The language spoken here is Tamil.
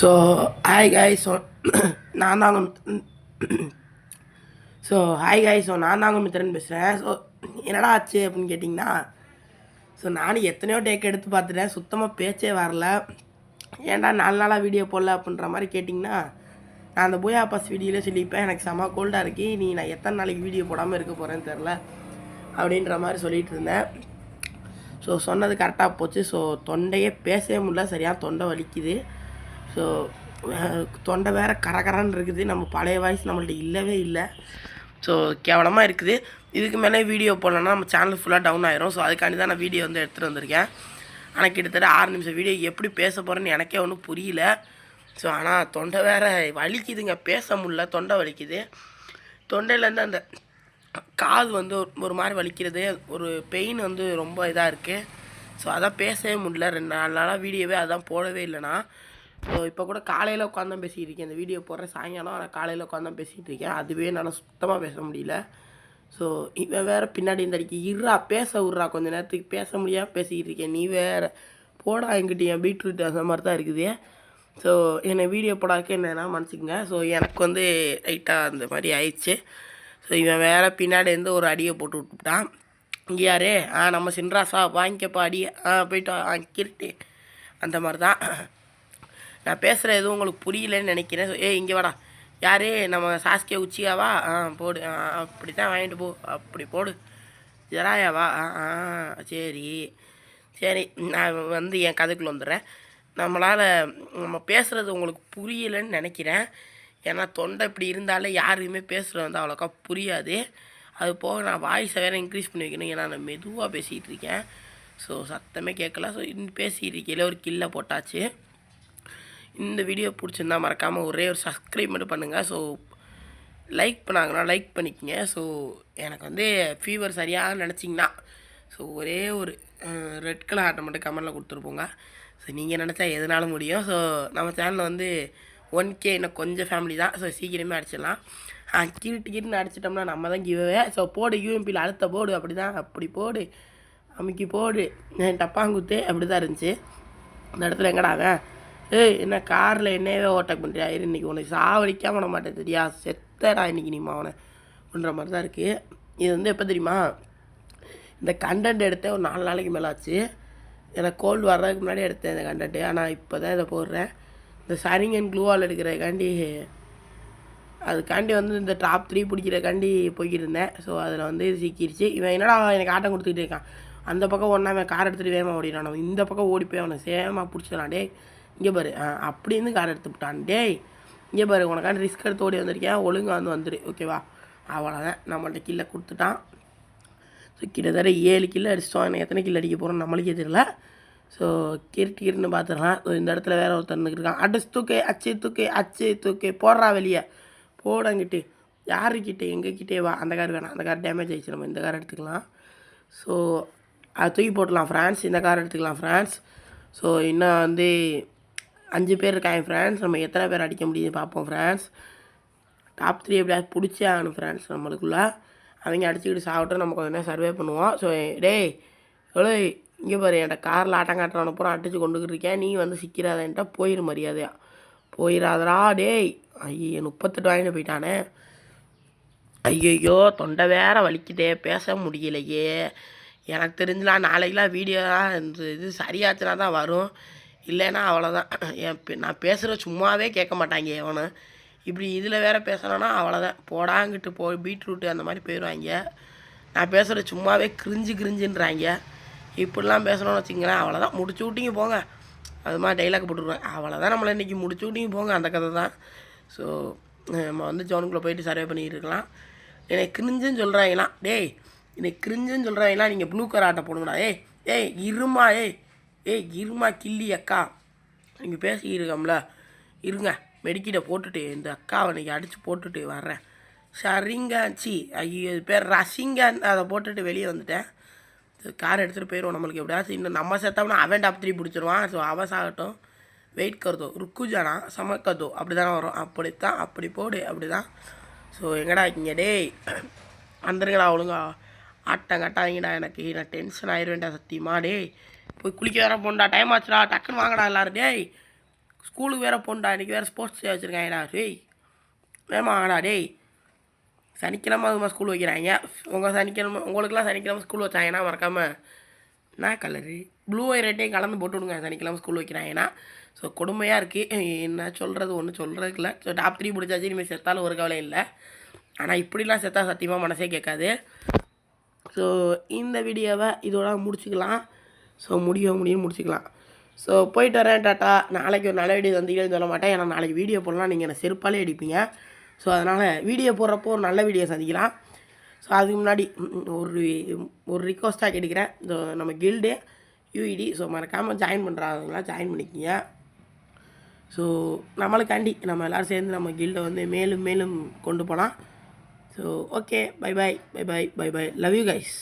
ஸோ ஹாய் காய் ஸோ நான் தாங்க ஸோ ஹாய் காய் ஸோ நான் தாங்க மித்திரன் பேசுகிறேன் ஸோ என்னடா ஆச்சு அப்படின்னு கேட்டிங்கன்னா ஸோ நானும் எத்தனையோ டேக் எடுத்து பார்த்துட்டேன். சுத்தமாக பேச்சே வரல. ஏன்டா நாலு நாளாக வீடியோ போடல அப்படின்ற மாதிரி கேட்டிங்கன்னா நான் அந்த போய் பாஸ் வீடியோவில் சொல்லியிருப்பேன். எனக்கு செம கோல்டாக இருக்கு. நீ நான் எத்தனை நாளைக்கு வீடியோ போடாமல் இருக்க போகிறேன்னு தெரில அப்படின்ற மாதிரி சொல்லிட்டு இருந்தேன். ஸோ சொன்னது கரெக்டாக போச்சு. ஸோ தொண்டையே பேசவே முடியல. சரியாக தொண்டை வலிக்குது. ஸோ தொண்டை வேறு கரகரன்னு இருக்குது. நம்ம பழைய வாய்ஸ் நம்மள்ட்ட இல்லவே இல்லை. ஸோ கேவலமாக இருக்குது. இதுக்கு மேலே வீடியோ போடலன்னா நம்ம சேனல் ஃபுல்லாக டவுன் ஆயிரும். ஸோ அதுக்காண்டி தான் நான் வீடியோ வந்து எடுத்துகிட்டு வந்திருக்கேன். ஆனால் கிட்டத்தட்ட ஆறு நிமிஷம் வீடியோ எப்படி பேச போகிறேன்னு எனக்கே ஒன்றும் புரியல. ஸோ ஆனால் தொண்டை வேற வலிக்குதுங்க. பேச முடில தொண்டை வலிக்குது. தொண்டையிலேருந்து அந்த காது வந்து ஒரு- ஒரு மாதிரி வலிக்கிறது. ஒரு பெயின் வந்து ரொம்ப இதாக இருக்குது ஸோ அதான் பேசவே முடியல. ரெண்டு நாலு நாளாக வீடியோவே அதான் போடவே இல்லைனா ஸோ இப்போ கூட காலையில் உட்காந்து தான் பேசிகிட்டு இருக்கேன். இந்த வீடியோ போடுற சாயங்காலம் ஆனால் காலையில் உட்காந்து தான் பேசிகிட்டு இருக்கேன். அதுவே என்னால் சுத்தமாக பேச முடியல. ஸோ இவன் வேறு பின்னாடி இந்த அடிக்கு இருறா பேச விட்றா. கொஞ்ச நேரத்துக்கு பேச முடியாமல் பேசிக்கிட்டு இருக்கேன். நீ வேறு போடா என்கிட்ட. என் பீட்ரூட் அந்த மாதிரி தான் இருக்குது. ஸோ என்னை வீடியோ போடாக்க என்னன்னா மன்னிச்சுக்கங்க. ஸோ எனக்கு வந்து லைட்டாக அந்த மாதிரி ஆயிடுச்சு. ஸோ இவன் வேறு பின்னாடி இருந்து ஒரு அடியை போட்டு விட்டுட்டான். இங்கே யாரு? ஆ நம்ம சின்ராசா. வாங்கிக்கப்பா அடியை. ஆ போயிட்டு வா, ஆ அந்த மாதிரி தான். நான் பேசுகிற எதுவும் உங்களுக்கு புரியலன்னு நினைக்கிறேன். ஏய் இங்கே வாடா. யார்? நம்ம சாஸ்கே உச்சியாவா ஆ போடு. அப்படி தான் வாங்கிட்டு போ. அப்படி போடு. ஜெராயாவா ஆ ஆ சரி. சரி நான் வந்து என் கதைக்குள்ள வந்துடுறேன். நம்மளால் நம்ம பேசுகிறது உங்களுக்கு புரியலைன்னு நினைக்கிறேன். ஏன்னா தொண்டை இப்படி இருந்தாலே யாருக்குமே பேசுகிறது வந்து அவ்வளோக்கா புரியாது. அது போக நான் வாய்ஸை வேறு இன்க்ரீஸ் பண்ணி வைக்கணும். ஏன்னா நான் மெதுவாக பேசிகிட்டு இருக்கேன். ஸோ சத்தமே கேட்கல. ஸோ இன்னும் பேசிகிட்டு இருக்கையில ஒரு கில்லை போட்டாச்சு. இந்த வீடியோ பிடிச்சிருந்தா மறக்காமல் ஒரே ஒரு சப்ஸ்கிரைப் மட்டும் பண்ணுங்கள் ஸோ லைக் பண்ணாங்கன்னா லைக் பண்ணிக்கங்க. ஸோ எனக்கு வந்து ஃபீவர் சரியாக நினச்சிங்கன்னா ஸோ ஒரே ஒரு ரெட் கலர் ஆட்டை மட்டும் கமெண்டில் கொடுத்துருப்போங்க ஸோ நீங்கள் நினச்சா எதுனாலும் முடியும்? ஸோ நம்ம சேனலில் வந்து ஒன் கே இன்னும் கொஞ்சம் ஃபேமிலி தான். ஸோ சீக்கிரமே அடிச்சிடலாம். ஆ கிருட்டு அடிச்சிட்டோம்னா நம்ம தான் கிவே ஸோ போடு யூஎம்பியில் அழுத்த போடு அப்படி தான் அப்படி போடு அமுக்கி போடு. டப்பாங்குத்து அப்படி தான் இருந்துச்சு. அந்த இடத்துல எங்கடாவேன் ஏய் என்ன காரில் என்னவே ஓட்டக் பண்ணுறியா இரு இன்றைக்கி உனக்கு சாவடிக்காம விட மாட்டேன் தெரியா செத்தடா இன்னைக்கு நீ அவனை பண்ணுற மாதிரி தான் இருக்குது இது வந்து எப்போ தெரியுமா? இந்த கண்டென்ட் எடுத்தேன் ஒரு நாலு நாளைக்கு மேலே ஆச்சு எனக்கு கோல்டு வர்றதுக்கு முன்னாடி எடுத்தேன் இந்த கண்டென்ட்டு ஆனால் இப்போ தான் இதை போடுறேன். இந்த சரிங் அண்ட் க்ளூவால் எடுக்கிறதுக்காண்டி அதுக்காண்டி வந்து இந்த டாப் த்ரீ பிடிக்கிறக்காண்டி போய்கிட்டு இருந்தேன். ஸோ அதில் வந்து சிக்கிடுச்சு சிக்கிருச்சு. இவன் என்னடா எனக்கு ஆட்டம் கொடுத்துக்கிட்டே இருக்கான். அந்த பக்கம் ஒன்றா அவன் கார் எடுத்துகிட்டு வேகமாக ஓடிடான் இந்த பக்கம் ஓடி போய் அவனை சேமாக பிடிச்சிடலாம். இங்கே பாரு ஆ, அப்படின்னு கார் எடுத்து விட்டான். டேய் இங்கே பாரு உனக்கான ரிஸ்க் எடுத்து ஓடி வந்திருக்கேன் ஒழுங்காக வந்து வந்துடு ஓகேவா அவ்வளோதான் நம்மள்ட்ட கீழே கொடுத்துட்டான். ஸோ கிட்டத்தட்ட ஏழு கிலோ அடிச்சிட்டோம். எனக்கு எத்தனை கிலோ அடிக்க போகிறோம் நம்மளுக்கே தெரியல. ஸோ கிருட்டு கிருன்னு பார்த்துடலாம் ஸோ இந்த இடத்துல வேறு ஒருத்தர் இருக்கான். அடிச்சு தூக்கே அச்சு தூக்கே அச்சு தூக்கே. போடுறா வெளியே. போடங்கிட்டு யாருக்கிட்டே எங்ககிட்டே வா. அந்த கார் வேணாம். அந்த கார் டேமேஜ் ஆகிடுச்சு நம்ம இந்த கார் எடுத்துக்கலாம். ஸோ அது தூக்கி போட்டலாம் ஃப்ரான்ஸ் இந்த கார் எடுத்துக்கலாம் ஃப்ரான்ஸ் ஸோ இன்னும் வந்து அஞ்சு பேர் இருக்காங்க ஃப்ரெண்ட்ஸ் நம்ம எத்தனை பேர் அடிக்க முடியுது பார்ப்போம் ஃப்ரெண்ட்ஸ் டாப் த்ரீ எப்படியாவது பிடிச்சே ஆகணும் ஃப்ரெண்ட்ஸ் நம்மளுக்குள்ளே. அவங்க அடிச்சுக்கிட்டு சாப்பிட்டு நம்ம கொஞ்ச நேரம் சர்வே பண்ணுவோம். ஸோ டேய் எவ்வளோ இங்கே பாரு என்கிட்ட காரில் ஆட்டம் காட்டுறவனை பூரா அடிச்சு கொண்டுக்கிட்டு இருக்கேன். நீ வந்து சிக்கிறாதன்ட்டா போயிரு மரியாதையா. போயிடாதடா டேய். ஐயோ முப்பத்தெட்டு வாங்கிட்டு போயிட்டானே. ஐயோ தொண்டை வேற வலிக்குதே பேச முடியலையே. எனக்கு தெரிஞ்சலாம் நாளைக்கெலாம் வீடியோலாம் இந்த இது சரியாச்சுனா தான் வரும். இல்லைன்னா அவ்வளோதான் என் பே- நான் பேசுகிற சும்மாவே கேட்க மாட்டாங்க எவனும் இப்படி இதில் வேறு பேசணும்னா அவ்வளோதான் போடாங்கிட்டு போ பீட்ரூட்டு அந்த மாதிரி போயிடுவாங்க நான் பேசுகிற சும்மாவே கிரிஞ்சு கிரிஞ்சுன்றாங்க. இப்படிலாம் பேசணும்னு வச்சுங்களேன் அவ்வளோதான் முடிச்சு விட்டிங்க போங்க. அது மாதிரி டைலாக் போட்டுருவேன். அவ்வளோதான் நம்மளை இன்றைக்கி முடிச்சு விட்டிங்க போங்க அந்த கதை தான். ஸோ நம்ம வந்து ஜோனுக்குள்ளே போயிட்டு சர்வே பண்ணிட்டு இருக்கலாம். எனக்கு கிரிஞ்சுன்னு சொல்கிறாங்களாம் டேய் எனக்கு கிரிஞ்சுன்னு சொல்கிறாங்களாம் நீங்கள் ப்ளூ கலர் ஆட்டை போடுங்கடா. ஏய் ஏய் இருமா ஏய். ஏய் இருமா கில்லி அக்கா. நீங்கள் பேசிக்கிருக்கோம்ல இருங்க மெடிக்கிட்ட போட்டுட்டு இந்த அக்காவை இன்னைக்கு அடித்து போட்டுட்டு வர்றேன். சரிங்காச்சி. ஐயோ இது பேர் ரசிங்கன். அதை போட்டுட்டு வெளியே வந்துட்டேன். கார் எடுத்துகிட்டு போயிடுவோம் நம்மளுக்கு எப்படியாச்சும். இன்னும் நம்ம செத்தோம்னா அவன் டாப் த்ரீ பிடிச்சிருவான். ஸோ அவன் சாகட்டும். வெயிட் கருதோ ருக்குஜானா சமக்கதோ அப்படி தானே வரும். அப்படித்தான் அப்படி போடு அப்படி தான் ஸோ எங்கடா இருக்கீங்க? டேய் வந்துருங்கடா ஒழுங்கா. ஆட்டம் கட்டாதீங்கடா எனக்கு. நான் டென்ஷன் ஆயிடுவேன்டா சத்தியமா டேய். போய் குளிக்க வேற போண்டா டைம் ஆச்சுடா டக்குன்னு வாங்கடா எல்லாரும். டேய் ஸ்கூலுக்கு வேறு போண்டா இன்றைக்கி வேறு ஸ்போர்ட்ஸ் டே வச்சுருக்காங்கடா டேய் வேமா ஆடா டேய் சனிக்கிழமை அதுமா ஸ்கூல் வைக்கிறாங்க. உங்கள் சனிக்கிழமை உங்களுக்குலாம் சனிக்கிழமை ஸ்கூல் வச்சாங்கன்னா மறக்காமல் என்ன கலரு ப்ளூ ஒய் ரெட்டையும் கலந்து போட்டு விடுங்க. சனிக்கிழமை ஸ்கூல் வைக்கிறாங்கன்னா. ஸோ கொடுமையாக இருக்குது என்ன சொல்கிறது ஒன்றும் சொல்கிறதுக்கு இல்லை. ஸோ டாப் த்ரீ பிடிச்சாச்சு இனிமேல் செத்தாலும் ஒரு கவலை இல்லை. ஆனால் இப்படிலாம் செத்தால் சத்தியமாக மனசே கேட்காது. ஸோ இந்த வீடியோவை இதோட முடிச்சுக்கலாம். ஸோ முடியும் முடியும் முடிச்சுக்கலாம். ஸோ போயிட்டு வரேன் டாட்டா நாளைக்கு ஒரு நல்ல வீடியோ சந்திக்கலன்னு சொல்ல மாட்டேன். ஏன்னா நாளைக்கு வீடியோ போடலாம் நீங்கள் என்னை செருப்பாலே அடிப்பீங்க. ஸோ அதனால் வீடியோ போடுறப்போ ஒரு நல்ல வீடியோ சந்திக்கலாம். ஸோ அதுக்கு முன்னாடி ஒரு ஒரு ரிக்வஸ்ட்டாக கேட்டுக்கிறேன். ஸோ நம்ம கில்டு யூஇடி ஸோ மறக்காமல் ஜாயின் பண்ணுறாங்களாம் ஜாயின் பண்ணிக்கிங்க. ஸோ நம்மளுக்காண்டி நம்ம எல்லோரும் சேர்ந்து நம்ம கில்டை வந்து மேலும் மேலும் கொண்டு போகலாம். So okay bye bye bye bye bye bye love you guys